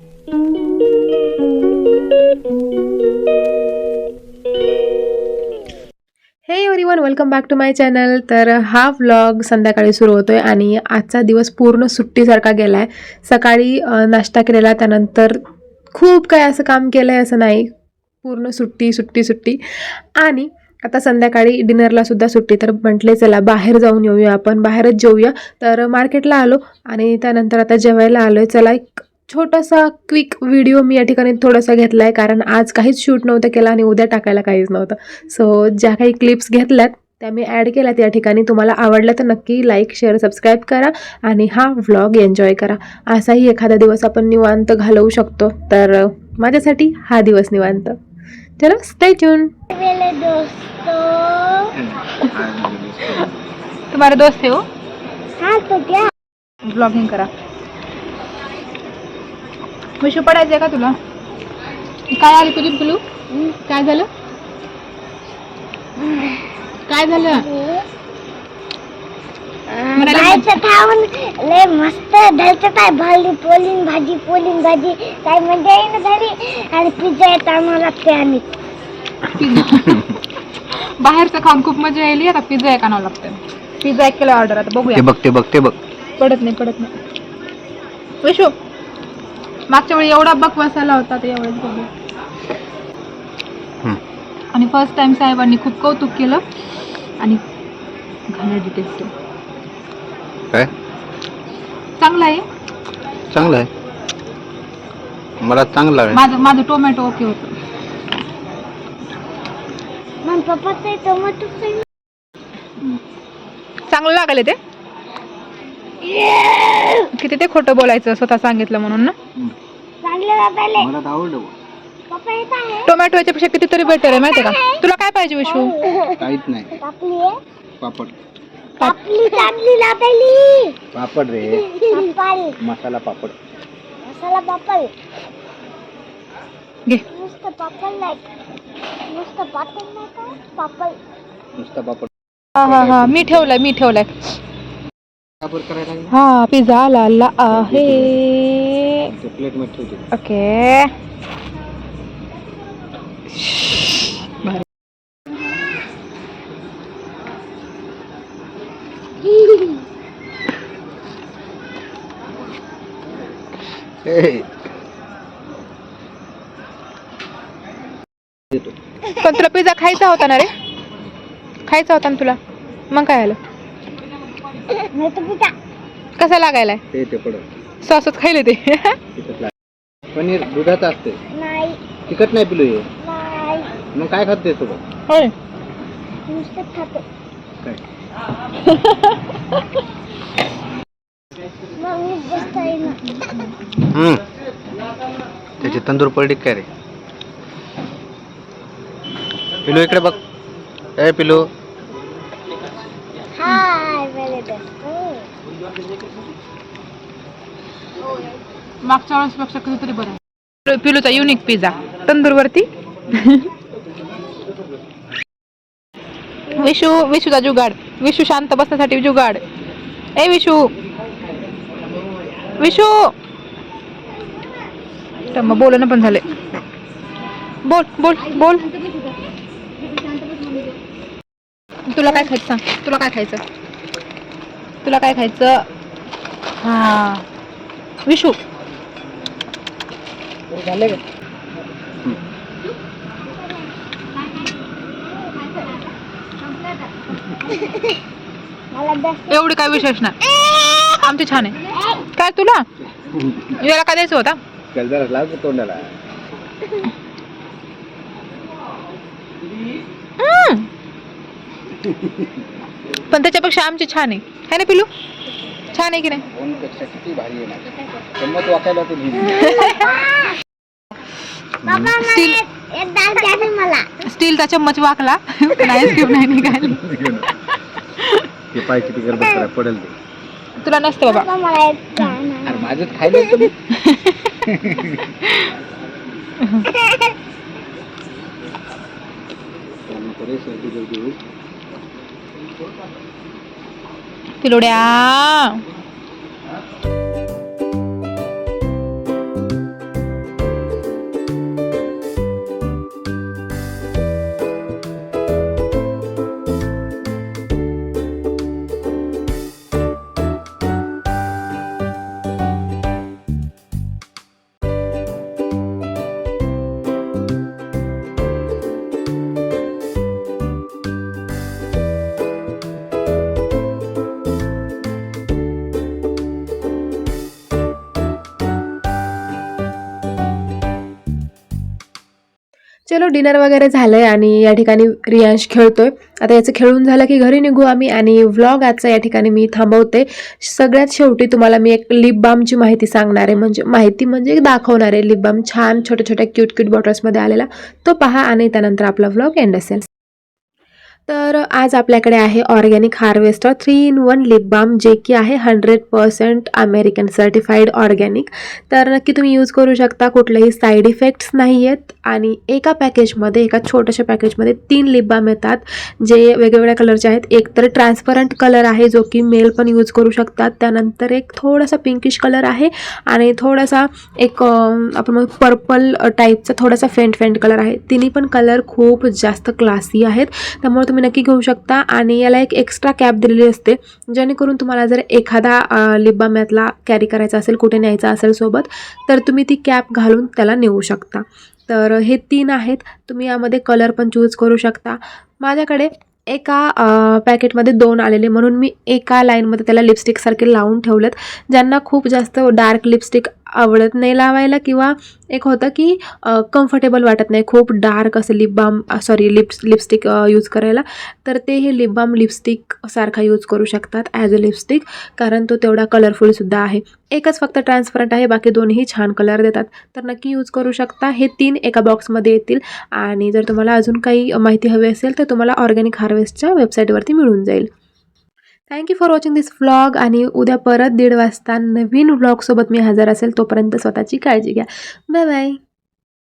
हे everyone welcome back to my channel तर हा व्लॉग संध्याकाळी सुरू होतोय आणि आजचा दिवस पूर्ण सुट्टीसारखा गेला आहे सकाळी नाश्ता केलेला त्यानंतर खूप काय असं काम केलं आहे असं नाही. पूर्ण सुट्टी सुट्टी सुट्टी. आणि आता संध्याकाळी डिनरला सुद्धा सुट्टी तर म्हटले चला बाहेर जाऊन येऊया आपण. बाहेरच जेऊया. तर मार्केटला आलो आणि त्यानंतर आता जेवायला आलो आहे चला एक छोटासा क्विक व्हिडिओ मी या ठिकाणी थोडासा घेतला आहे कारण आज काहीच शूट नव्हतं केलं आणि उद्या टाकायला काहीच नव्हतं. सो ज्या काही क्लिप्स घेतल्यात त्या मी ॲड केल्यात या ठिकाणी. तुम्हाला आवडलं तर नक्की लाईक शेअर सबस्क्राईब करा आणि हा व्लॉग एन्जॉय करा. असाही एखादा दिवस आपण निवांत घालवू शकतो तर माझ्यासाठी हा दिवस निवांत. चलो स्टे ट्यून मेरे दोस्तों. है हो हाँ तो क्या? ब्लॉगिंग करा. विषय पडायचंय का तुला? काय आली तुझी पिलू काय झालं? काय झालं? बाहेरचं खाऊन लय मस्त घरचं काय? भाजी पोलीन भाजी पोलीन भाजी. काय मजा येईन घरी? आणि पिझ्झा येत आम्हाला लागते आणि बाहेरचं खाऊन खूप मजा यायली आता पिझ्झा एक आणावं लागतं पिझ्झा एक केला ऑर्डर आता ते बघूया बघ ते बघ ते बघ. पडत नाही पडत नाही. विशू मागच्या वेळी एवढा बक बसायला होता ते एवढंच बघू. आणि फर्स्ट टाइम साहेबांनी खूप कौतुक केलं. आणि घाणेरडी टेस्ट काय? चांगलं आहे. चांगलं आहे. मला चांगलं आहे. माझं माझं टोमॅटो ओके होतं. मग पप्पाचं टोमॅटो चांगलं लागले ते. किती ते खोटं बोलायचं स्वतः सांगितलं म्हणून ना? चांगलं बाबाले मला आवडलं पप्पा येत आहे टोमॅटो याच्यापेक्षा कितीतरी बेटर आहे माहिती का? तुला काय पाहिजे विशू? काहीच नाही. कापली आहे. पापड. कापली पापड रे. पापड. मसाला पापड. मसाला पापड. घे. नुसतं पापड नाही. नुसतं पापड नाही का? पापड. नुसता पापड. हा हा हा. मी ठेवलाय मी ठेवलाय. हा पिझ्झा आला आहे. ओके. पण तुला पिझ्झा खायचा होता ना रे? खायचा होता ना तुला? मग काय आलं? कसा लागायलाय? ते ते पडत सॉसच खायले ते. तिखट लाग पनीर दुधाचं असते. नाही. तिखट नाही पिलो हे. नाही. मग काय खात ते सोबत? होय. नुसतं खातो. काय? मग मी जास्त आहे ना. हम्म. त्याची तंदूर पडली काय रे? पिलू इकडे बघ. ए पिलू. मागच्या वेळेसपेक्षा कधीतरी बरं पिलूचा युनिक पिझ्झा तंदूरवरती. विशू विशूचा जुगाड. विशू शांत बसण्यासाठी जुगाड. ए विशू. विशू. तर मग बोलणं पण झाले बोल बोल बोल. तुला काय खायचं? सांग तुला काय खायचं? तुला काय खायचं? हा. विशू. झाले का? एवढी काय विशेष नाही. आमची छान आहे. काय तुला? याला काय द्यायचं होता? तोंडाला. हम्म. पण त्याच्यापेक्षा आमची छान आहे. है ना पिलू छान आहे की नाही? फोनपेक्षा किती भारी आहे ना. गंमत वाकायला तू स्टील स्टीलचा चम्मच वाकला. पण आईस्क्रीम नाही निघाली. ते पाय किती गरबत करा पडेल ते. तुला नसतं बाबा. अरे माझंच खायला होतं मी. नको रे, सर्दी बिर्दी होईल. 들어오랴. चलो डिनर वगैरे झालं आहे आणि या ठिकाणी रियांश खेळतोय. आता याचं खेळून झालं की घरी निघू आम्ही आणि व्लॉग आजचा या ठिकाणी मी थांबवते. सगळ्यात शेवटी तुम्हाला मी एक लिप बामची माहिती सांगणार आहे. म्हणजे माहिती म्हणजे दाखवणार आहे. लिप बाम छान छोट्या छोट्या क्यूट क्यूट बॉटल्समध्ये आलेला. तो पहा आणि त्यानंतर आपला व्लॉग एंड असेल. तर आज आपल्याकडे आहे organic harvester three in one lip balm जे की आहे hundred percent American certified organic तर नक्की तुम्ही यूज करू शकता कुठलेही साईड इफेक्ट्स नाही आहेत आणि एका पॅकेजमध्ये एका छोट्याशा पॅकेजमध्ये तीन लिप बाम येतात जे वेगवेगळ्या कलरचे आहेत. एक तर ट्रान्सपरंट कलर आहे जो की मेल पण यूज करू शकतात. त्यानंतर एक थोडासा पिंकिश कलर आहे आणि थोडासा एक आपण पर्पल टाईपचा थोडासा फेंट फेंट कलर आहे. तिन्ही पण कलर खूप जास्त क्लासी आहेत. त्यामुळे तुम्ही नक्की घेऊ शकता आणि याला एक एक्स्ट्रा कॅप दिलेली असते जेणेकरून तुम्हाला जर एखादा लिप यातला कॅरी करायचा असेल कुठे न्यायचा असेल सोबत तर तुम्ही ती कॅप घालून त्याला नेऊ शकता. तर हे तीन आहेत तुम्ही यामध्ये कलर पण चूज करू शकता. माझ्याकडे एका पॅकेटमध्ये दोन आलेले म्हणून मी एका लाईनमध्ये त्याला लिपस्टिकसारखे लावून ठेवलेत ज्यांना खूप जास्त डार्क लिपस्टिक आवडत नाही लावायला किंवा एक होतं की कम्फर्टेबल वाटत नाही. खूप डार्क असं lip balm sorry lips lipstick use करायला. तर ते हे लिप बाम लिपस्टिक सारखा यूज करू शकतात ॲज अ लिपस्टिक कारण तो तेवढा कलरफुलसुद्धा आहे. एकच फक्त ट्रान्सपरंट आहे बाकी दोन्ही छान कलर देतात. तर नक्की यूज करू शकता. हे तीन एका बॉक्समध्ये येतील. आणि जर तुम्हाला अजून काही माहिती हवी असेल तर तुम्हाला ऑर्गॅनिक हार्वेस्टच्या वेबसाईटवरती मिळून जाईल. Thank you for watching this vlog आणि उद्या परत दीड वाजता नवीन व्लॉगसोबत मी हजर असेल तोपर्यंत स्वतःची काळजी घ्या. Bye bye